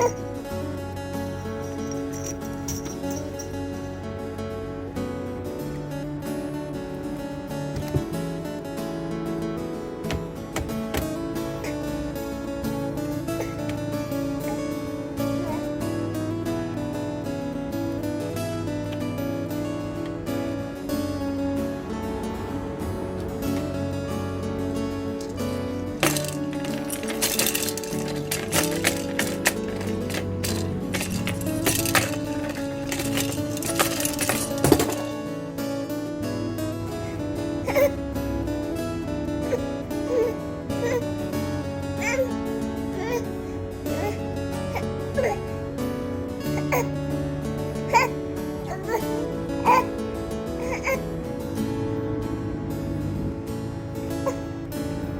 哼。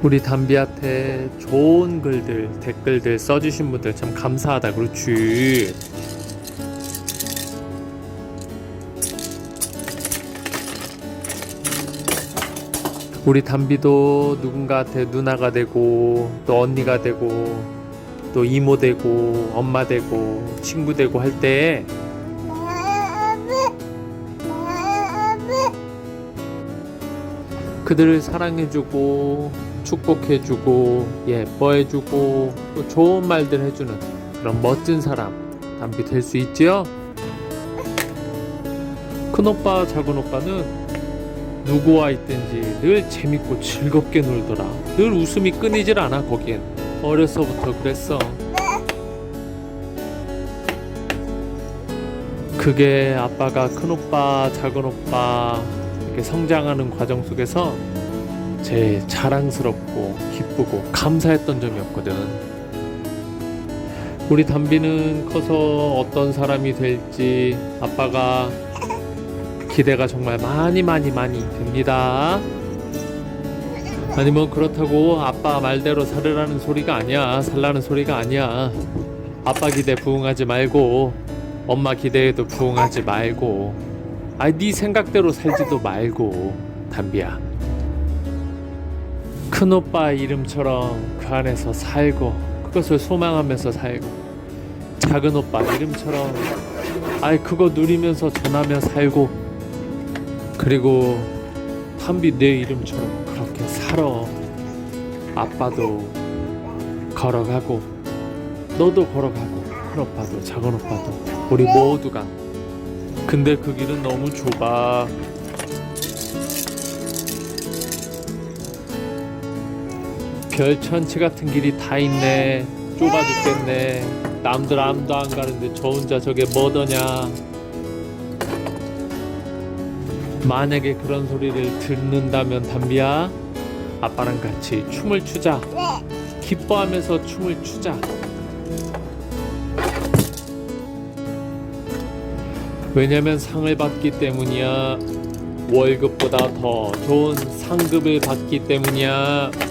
우리 담비한테 좋은 글들, 댓글들 써주신 분들 참 감사하다. 그렇지. 우리 담비도 누군가한테 누나가 되고 또 언니가 되고 또 이모 되고 엄마 되고 친구 되고 할 때 그들을 사랑해주고 축복해주고 예뻐해주고 또 좋은 말들 해주는 그런 멋진 사람 담비 될 수 있지요? 큰 오빠 작은 오빠는 누구와 있든지 늘 재밌고 즐겁게 놀더라. 늘 웃음이 끊이질 않아 거기엔. 어려서부터 그랬어. 그게 아빠가 큰 오빠 작은 오빠 이렇게 성장하는 과정 속에서 제일 자랑스럽고 기쁘고 감사했던 점이었거든. 우리 담비는 커서 어떤 사람이 될지 아빠가 기대가 정말 많이 많이 많이 됩니다. 아니 뭐 그렇다고 아빠 말대로 살으라는 소리가 아니야. 살라는 소리가 아니야. 아빠 기대 부응하지 말고 엄마 기대에도 부응하지 말고 아니 네 생각대로 살지도 말고 담비야. 큰 오빠 이름처럼 그 안에서 살고 그것을 소망하면서 살고 작은 오빠 이름처럼 아이 그거 누리면서 전하며 살고 그리고 담비 내 이름처럼 그렇게 살아. 아빠도 걸어가고 너도 걸어가고 큰 오빠도 작은 오빠도 우리 모두가. 근데 그 길은 너무 좁아 별천치 같은 길이 다 있네. 좁아 죽겠네. 남들 아무도 안 가는데 저 혼자 저게 뭐더냐. 만약에 그런 소리를 듣는다면 담비야 아빠랑 같이 춤을 추자. 기뻐하면서 춤을 추자. 왜냐면 상을 받기 때문이야. 월급보다 더 좋은 상급을 받기 때문이야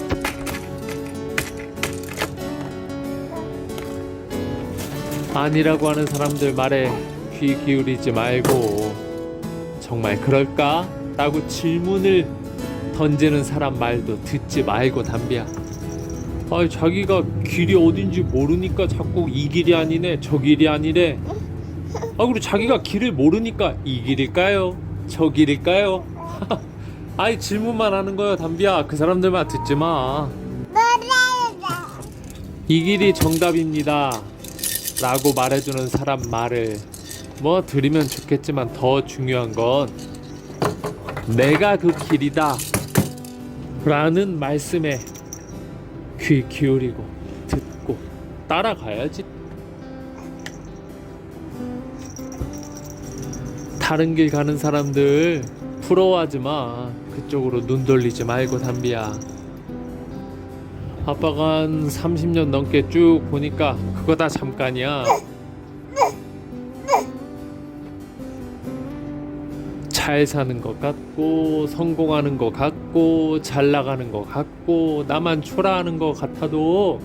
아니라고 하는 사람들 말에 귀 기울이지 말고 정말 그럴까? 라고 질문을 던지는 사람 말도 듣지 말고 담비야. 아, 자기가 길이 어딘지 모르니까 자꾸 이 길이 아니네, 저 길이 아니래. 아, 그리고 자기가 길을 모르니까 이 길일까요? 저 길일까요? 아이 질문만 하는 거야, 담비야. 그 사람들만 듣지 마. 이 길이 정답입니다. 라고 말해주는 사람 말을 뭐 들으면 좋겠지만 더 중요한 건 내가 그 길이다 라는 말씀에 귀 기울이고 듣고 따라가야지. 다른 길 가는 사람들 부러워하지 마. 그쪽으로 눈 돌리지 말고 담비야 아빠가 한 30년 넘게 쭉 보니까 그거 다 잠깐이야. 잘 사는 것 같고 성공하는 것 같고 잘 나가는 것 같고 나만 초라하는 것 같아도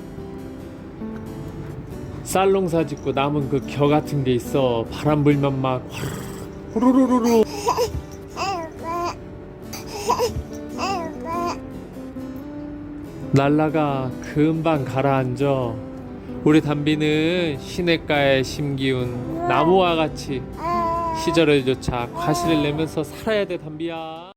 쌀농사 짓고 남은 그 겨 같은 게 있어 바람 불면 막 후루루루루 날라가 금방 가라앉아. 우리 담비는 시냇가에 심기운 나무와 같이 시절을 조차 과실을 내면서 살아야 돼 담비야.